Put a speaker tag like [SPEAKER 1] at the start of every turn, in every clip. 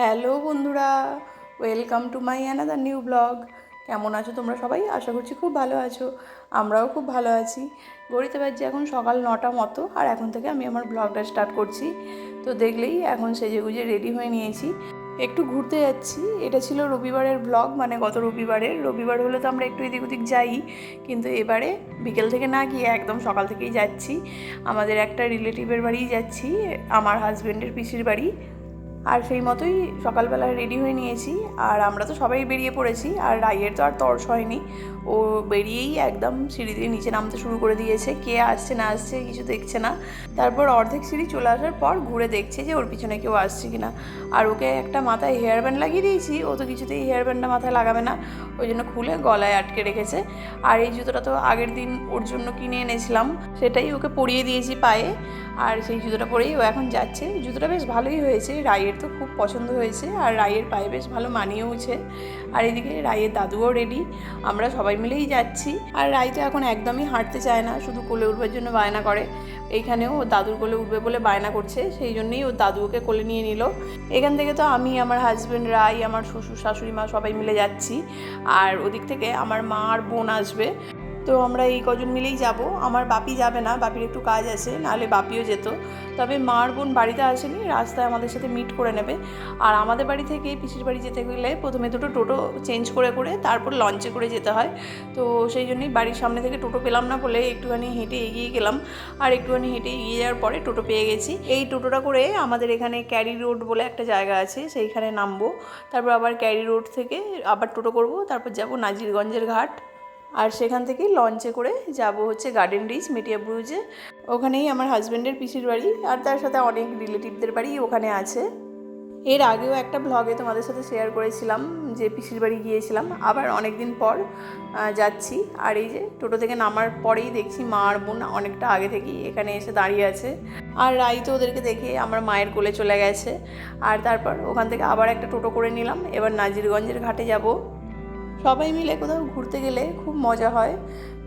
[SPEAKER 1] Hello বন্ধুরা, welcome to my another new blog. কেমন আছো তোমরা সবাই? আশা করছি খুব ভালো আছো। আমরাও খুব ভালো আছি। গড়িতে পারছি এখন সকাল নটা মতো, আর এখন থেকে আমি আমার ব্লগটা স্টার্ট করছি। তো দেখলেই এখন সেজে গুজে রেডি হয়ে নিয়েছি। একটু ঘুরতে যাচ্ছি। এটা ছিল রবিবারের ব্লগ মানে গত রবিবারের। রবিবার হলে তো আমরা একটু এদিক ওদিক যাই, কিন্তু এবারে বিকেল থেকে না গিয়ে একদম সকাল থেকেই যাচ্ছি। আমাদের একটা রিলেটিভের বাড়িই যাচ্ছি, আমার হাজব্যান্ডের পিসির বাড়ি। আর সেই মতোই সকালবেলা রেডি হয়ে নিয়েছি। আর আমরা তো সবাই বেরিয়ে পড়েছি, আর রাইয়ের তো আর তর্স হয়নি। ও বেরিয়েই একদম সিঁড়ি দিয়ে নিচে নামতে শুরু করে দিয়েছে। কে আসছে, না আসছে কিছু দেখছে না। তারপর অর্ধেক সিঁড়ি চলে আসার পর ঘুরে দেখছে যে ওর পিছনে কেউ আসছে কিনা। আর ওকে একটা মাথায় হেয়ার ব্যান্ড লাগিয়ে দিয়েছি, ও তো কিছুতেই হেয়ার ব্যান্ডটা মাথায় লাগাবে না। ওই জন্য খুলে গলায় আটকে রেখেছে। আর এই জুতোটা তো আগের দিন ওর জন্য কিনে এনেছিলাম। সেটাই ওকে পরিয়ে দিয়েছি পায়ে। আর সেই জুতোটা পরেই ও এখন যাচ্ছে। জুতোটা বেশ ভালোই হয়েছে। রাইয়ের তো খুব পছন্দ হয়েছে। আর রাইয়ের পায়ে বেশ ভালো মানিয়েওছে। আর এদিকে রাইয়ের দাদুও রেডি আমরা সবাই মিলেই যাচ্ছি। আর রাইটা এখন একদমই হাঁটতে চায় না, শুধু কোলে উঠবার জন্য বায়না করে। এইখানেও ও দাদুর কোলে উঠবে বলে বায়না করছে, সেই জন্যই ও দাদু ওকে কোলে নিয়ে নিল। এখান থেকে তো আমি, আমার হাজব্যান্ড রাই, আমার শ্বশুর, শাশুড়ি মা সবাই মিলে যাচ্ছি। আর ওদিক থেকে আমার মা আর বোন আসবে। তো আমরা এই কজন মিলেই যাব। আমার বাপি যাবে না, বাপির একটু কাজ আছে, নাহলে বাপিও যেত। তবে মার বোন বাড়িতে আসেনি, রাস্তায় আমাদের সাথে মিট করে নেবে। আর আমাদের বাড়ি থেকে পিসির বাড়ি যেতে গেলে প্রথমে দুটো টোটো চেঞ্জ করে করে তারপর লঞ্চে করে যেতে হয়। তো সেই জন্যই বাড়ির সামনে থেকে টোটো পেলাম না বলে একটুখানি হেঁটে এগিয়ে গেলাম। আর একটুখানি হেঁটে এগিয়ে যাওয়ার পরে টোটো পেয়ে গেছি। এই টোটোটা করে আমাদের এখানে ক্যারি রোড বলে একটা জায়গা আছে, সেইখানে নামবো। তারপর আবার ক্যারি রোড থেকে আবার টোটো করব, তারপর যাব নাজিরগঞ্জের ঘাট। আর সেখান থেকেই লঞ্চে করে যাব হচ্ছে গার্ডেন রিচ মেটিয়া ব্রুজে ওখানেই আমার হাজব্যান্ডের পিসির বাড়ি আর তার সাথে অনেক রিলেটিভদের বাড়ি ওখানে আছে। এর আগেও একটা ব্লগে তোমাদের সাথে শেয়ার করেছিলাম যে পিসির বাড়ি গিয়েছিলাম। আবার অনেক দিন পর যাচ্ছি। আর এই যে টোটো থেকে নামার পরেই দেখছি মা আর বোন অনেকটা আগে থেকেই এখানে এসে দাঁড়িয়ে আছে। আর রাই তো ওদেরকে দেখে আমার মায়ের কোলে চলে গেছে। আর তারপর ওখান থেকে আবার একটা টোটো করে নিলাম। এবার নাজিরগঞ্জের ঘাটে যাব। সবাই মিলে কোথাও ঘুরতে গেলে খুব মজা হয়।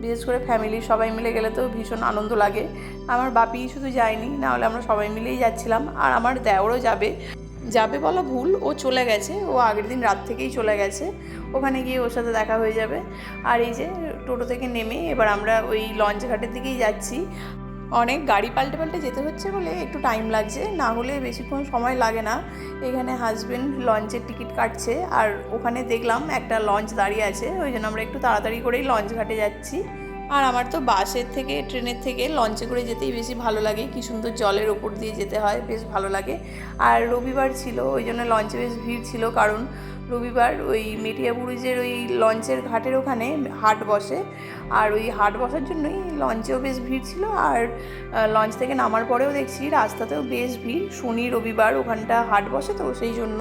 [SPEAKER 1] বিশেষ করে ফ্যামিলি সবাই মিলে গেলে তো ভীষণ আনন্দ লাগে। আমার বাপি শুধু যায়নি নাহলে আমরা সবাই মিলেই যাচ্ছিলাম। আর আমার দেওরও যাবে। যাবে বলা ভুল, ও চলে গেছে। ও আগের দিন রাত থেকেই চলে গেছে। ওখানে গিয়ে ওর সাথে দেখা হয়ে যাবে। আর এই যে টোটো থেকে নেমে এবার আমরা ওই লঞ্চ ঘাটের দিকেই যাচ্ছি। অনেক গাড়ি পাল্টে পাল্টে যেতে হচ্ছে বলে একটু টাইম লাগছে। না হলে বেশিক্ষণ সময় লাগে না। এখানে হাজবেন্ড লঞ্চের টিকিট কাটছে আর ওখানে দেখলাম একটা লঞ্চ দাঁড়িয়ে আছে। ওই জন্য আমরা একটু তাড়াতাড়ি করেই লঞ্চ ঘাটে যাচ্ছি। আর আমার তো বাসের থেকে, ট্রেনের থেকে লঞ্চে করে যেতেই বেশি ভালো লাগে। কি সুন্দর জলের ওপর দিয়ে যেতে হয়, বেশ ভালো লাগে। আর রবিবার ছিল, ওই জন্য লঞ্চে বেশ ভিড় ছিল। কারণ রবিবার ওই মেটিয়া বুরুজের ওই লঞ্চের ঘাটের ওখানে হাট বসে। আর ওই হাট বসার জন্যই লঞ্চেও বেশ ভিড় ছিল। আর লঞ্চ থেকে নামার পরেও দেখছি রাস্তাতেও বেশ ভিড়। শনি, রবিবার ওখানটা হাট বসে তো সেই জন্য।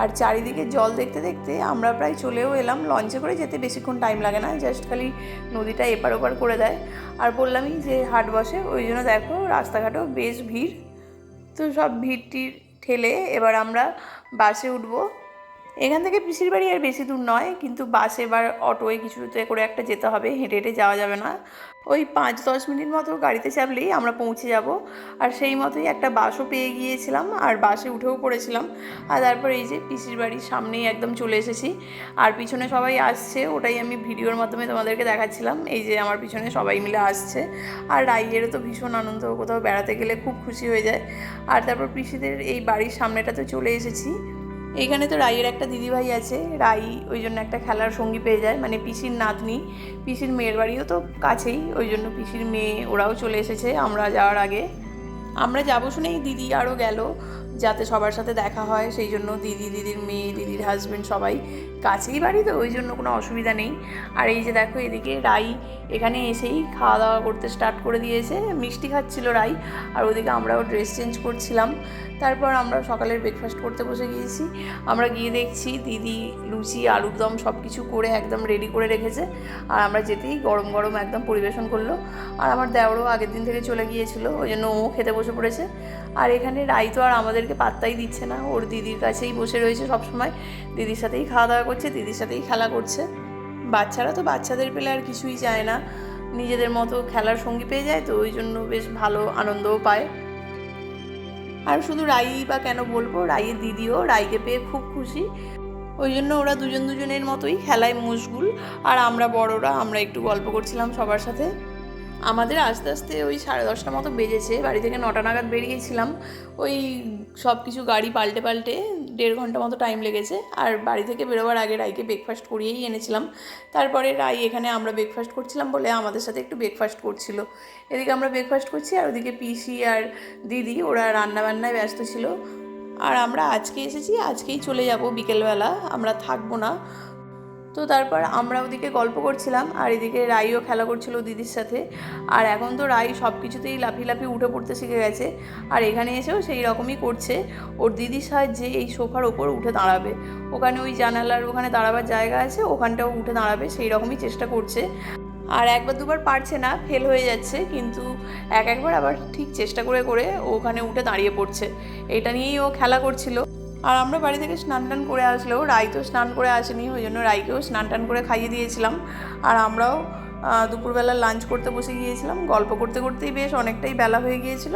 [SPEAKER 1] আর চারিদিকে জল দেখতে দেখতে আমরা প্রায় চলেও এলাম। লঞ্চে করে যেতে বেশিক্ষণ টাইম লাগে না জাস্ট খালি নদীটা এপার ওপার করে দেয়। আর বললামই যে হাট বসে, ওই জন্য দেখো রাস্তাঘাটেও বেশ ভিড়। তো সব ভিড়টি ঠেলে এবার আমরা বাসে উঠবো। এখান থেকে পিসির বাড়ি আর বেশি দূর নয়, কিন্তু বাসে বা অটোয় কিছুতে করে একটা যেতে হবে, হেঁটে হেঁটে যাওয়া যাবে না। ওই পাঁচ দশ মিনিট মতো গাড়িতে চাপলেই আমরা পৌঁছে যাব। আর সেই মতোই একটা বাসও পেয়ে গিয়েছিলাম, আর বাসে উঠেও পড়েছিলাম। আর তারপর এই যে পিসির বাড়ির সামনেই একদম চলে এসেছি। আর পিছনে সবাই আসছে, ওটাই আমি ভিডিওর মাধ্যমে তোমাদেরকে দেখাচ্ছিলাম। এই যে আমার পিছনে সবাই মিলে আসছে। আর রাইয়েরও তো ভীষণ আনন্দ কোথাও বেড়াতে গেলে খুব খুশি হয়ে যায়। আর তারপর পিসিদের এই বাড়ির সামনেটাতে চলে এসেছি। এইখানে তো রাইয়ের একটা দিদিভাই আছে, রাই ওই জন্য একটা খেলার সঙ্গী পেয়ে যায় মানে পিসির নাতনি, পিসির মেয়ের বাড়িও তো কাছেই, ওই জন্য পিসির মেয়ে ওরাও চলে এসেছে, আমরা যাওয়ার আগে। আমরা যাব শুনেই দিদি আরও গেল, যাতে সবার সাথে দেখা হয়, সেই জন্য দিদি, দিদির মেয়ে, দিদির হাজব্যান্ড সবাই কাছেই বাড়ি তো, ওই জন্য কোনো অসুবিধা নেই। আর এই যে দেখো এদিকে রাই এখানে এসেই খাওয়া দাওয়া করতে স্টার্ট করে দিয়েছে, মিষ্টি খাচ্ছিল রাই, আর ওদিকে আমরাও ড্রেস চেঞ্জ করছিলাম। তারপর আমরা সকালের ব্রেকফাস্ট করতে বসে গিয়েছি। আমরা গিয়ে দেখছি দিদি লুচি, আলুর দম সব কিছু করে একদম রেডি করে রেখেছে। আর আমরা যেতেই গরম গরম একদম পরিবেশন করল। আর আমার দেওরও আগের দিন থেকে চলে গিয়েছিল, ওই জন্য ও খেতে বসে পড়েছে। আর এখানে রাই তো আর আমাদেরকে পাত্তাই দিচ্ছে না, ওর দিদির কাছেই বসে রয়েছে সবসময়। দিদির সাথেই খাওয়া দাওয়া করছে, দিদির সাথেই খেলা করছে। বাচ্চারা তো বাচ্চাদের পেলে আর কিছুই চায় না। নিজেদের মতো খেলার সঙ্গী পেয়ে যায় তো, ওই জন্য বেশ ভালো আনন্দও পায়। আর শুধু রাই বা কেন বলব? রাইয়ের দিদিও রাইকে পেয়ে খুব খুশি। ওই জন্য ওরা দুজন দুজনের মতোই খেলায় মশগুল। আর আমরা বড়রা, আমরা একটু গল্প করছিলাম সবার সাথে। আমাদের আস্তে আস্তে ওই সাড়ে দশটা মতো বেজেছে, বাড়ি থেকে নটা নাগাদ বেরিয়েছিলাম। ওই সব কিছু গাড়ি পাল্টে পাল্টে দেড় ঘণ্টা মতো টাইম লেগেছে, আর বাড়ি থেকে বেরোবার আগে রাইকে ব্রেকফাস্ট করিয়েই এনেছিলাম। তারপরে রাই এখানে আমরা ব্রেকফাস্ট করছিলাম বলে আমাদের সাথে একটু ব্রেকফাস্ট করছিল। এদিকে আমরা ব্রেকফাস্ট করছি, আর ওদিকে পিসি আর দিদি, ওরা রান্নাবান্নায় ব্যস্ত ছিল। আর আমরা আজকে এসেছি, আজকেই চলে যাব বিকেলবেলা, আমরা থাকব না। তো তারপর আমরা ওদিকে গল্প করছিলাম, আর এদিকে রাইও খেলা করছিল দিদির সাথে। আর এখন তো রাই সব কিছুতেই লাফিয়ে লাফিয়ে উঠে পড়তে শিখে গেছে, আর এখানে এসেও সেই রকমই করছে। ওর দিদির সাহায্যে এই সোফার ওপর উঠে দাঁড়াবে। ওখানে ওই জানালার ওখানে দাঁড়াবার জায়গা আছে, ওখানটাও উঠে দাঁড়াবে, সেই রকমই চেষ্টা করছে। আর একবার দুবার পারছে না, ফেল হয়ে যাচ্ছে, কিন্তু এক একবার আবার ঠিক চেষ্টা করে করে ওখানে উঠে দাঁড়িয়ে পড়ছে। এটা নিয়েই ও খেলা করছিল। আর আমরা বাড়ি থেকে স্নান টান করে আসলেও রাই তো স্নান করে আসেনি, ওই জন্য রাইকেও স্নান টান করে খাইয়ে দিয়েছিলাম। আর আমরাও দুপুরবেলা লাঞ্চ করতে বসে গিয়েছিলাম। গল্প করতে করতেই বেশ অনেকটাই বেলা হয়ে গিয়েছিল।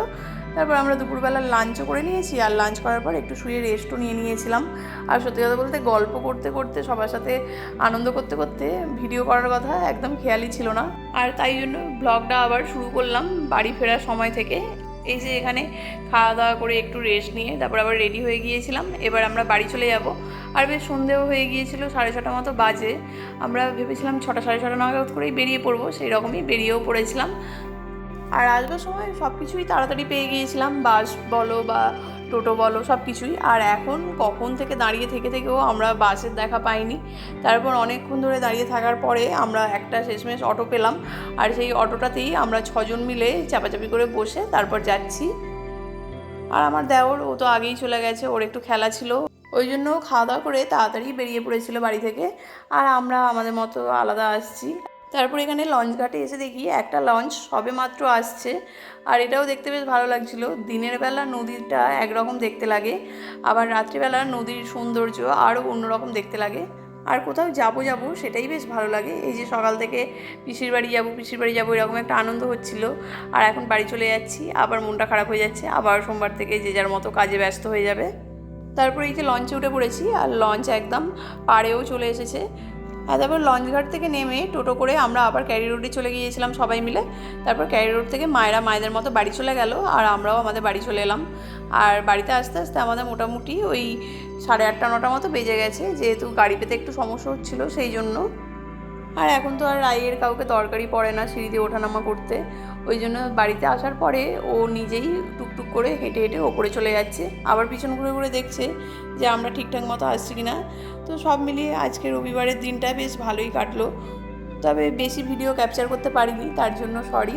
[SPEAKER 1] তারপর আমরা দুপুরবেলা লাঞ্চও করে নিয়েছি আর লাঞ্চ করার পর একটু শুয়ে রেস্টও নিয়ে নিয়েছিলাম। আর সত্যি কথা বলতে গল্প করতে করতে, সবার সাথে আনন্দ করতে করতে ভিডিও করার কথা একদম খেয়ালই ছিল না। আর তাই জন্য ব্লগটা আবার শুরু করলাম বাড়ি ফেরার সময় থেকে। এই যে এখানে খাওয়া দাওয়া করে একটু রেস্ট নিয়ে তারপর আবার রেডি হয়ে গিয়েছিলাম। এবার আমরা বাড়ি চলে যাব। আর বেশ সন্ধেও হয়ে গিয়েছিল, সাড়ে ছটা মতো বাজে। আমরা ভেবেছিলাম ছটা সাড়ে ছটা নাগাদ করেই বেরিয়ে পড়ব সেই রকমই বেরিয়েও পড়েছিলাম। আর আসবার সময় সব কিছুই তাড়াতাড়ি পেয়ে গিয়েছিলাম। বাস বলো বা টোটো বলো সব কিছুই আর এখন কখন থেকে দাঁড়িয়ে থেকে থেকেও আমরা বাসের দেখা পাইনি। তারপর অনেকক্ষণ ধরে দাঁড়িয়ে থাকার পরে আমরা একটা শেষমেশ অটো পেলাম। আর সেই অটোটাতেই আমরা ছজন মিলে চাপাচাপি করে বসে তারপর যাচ্ছি। আর আমার দেওর, ও তো আগেই চলে গেছে, ওর একটু খেলা ছিল। ওই জন্য খাওয়া দাওয়া করে তাড়াতাড়ি বেরিয়ে পড়েছিল বাড়ি থেকে। আর আমরা আমাদের মতো আলাদা আসছি। তারপর এখানে লঞ্চ ঘাটে এসে দেখি একটা লঞ্চ সবে মাত্র আসছে। আর এটাও দেখতে বেশ ভালো লাগছিল। দিনের বেলা নদীটা একরকম দেখতে লাগে, আবার রাত্রিবেলা নদীর সৌন্দর্য আরও অন্যরকম দেখতে লাগে। আর কোথাও যাব যাব সেটাই বেশ ভালো লাগে। এই যে সকাল থেকে পিসির বাড়ি যাব, পিসির বাড়ি যাব, এরকম একটা আনন্দ হচ্ছিল। আর এখন বাড়ি চলে যাচ্ছি, আবার মনটা খারাপ হয়ে যাচ্ছে, আবার সোমবার থেকে যে যার মতো কাজে ব্যস্ত হয়ে যাবে। তারপরে এই যে লঞ্চে উঠে পড়েছি, আর লঞ্চ একদম পাড়েও চলে এসেছে। আর তারপর লঞ্চঘাট থেকে নেমে টোটো করে আমরা আবার ক্যারি রোডে চলে গিয়েছিলাম সবাই মিলে। তারপর ক্যারি রোড থেকে মায়েরা মায়েদের মতো বাড়ি চলে গেল আর আমরাও আমাদের বাড়ি চলে এলাম। আর বাড়িতে আস্তে আস্তে আমাদের মোটামুটি ওই সাড়ে আটটা, নটা মতো বেজে গেছে। যেহেতু গাড়ি পেতে একটু সমস্যা হচ্ছিল সেই জন্য। আর এখন তো আর রাইয়ের কাউকে দরকারই পড়ে না সিঁড়ি দিয়ে ওঠানামা করতে। ওই জন্য বাড়িতে আসার পরে ও নিজেই টুকটুক করে হেঁটে হেঁটে ওপরে চলে যাচ্ছে। আবার পিছন ঘুরে ঘুরে দেখছে যে আমরা ঠিকঠাক মতো আসছি কি না তো সব মিলিয়ে আজকে রবিবারের দিনটা বেশ ভালোই কাটলো। তবে বেশি ভিডিও ক্যাপচার করতে পারিনি, তার জন্য সরি।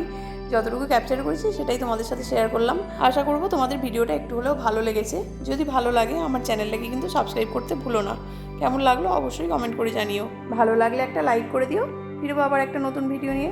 [SPEAKER 1] যতটুকু ক্যাপচার করেছি সেটাই তোমাদের সাথে শেয়ার করলাম। আশা করব তোমাদের ভিডিওটা একটু হলেও ভালো লেগেছে। যদি ভালো লাগে আমার চ্যানেলটাকে কিন্তু সাবস্ক্রাইব করতে ভুলো না। কেমন লাগল অবশ্যই কমেন্ট করে জানিও। ভালো লাগলে একটা লাইক করে দিও। ফিরবো আবার একটা নতুন ভিডিও নিয়ে।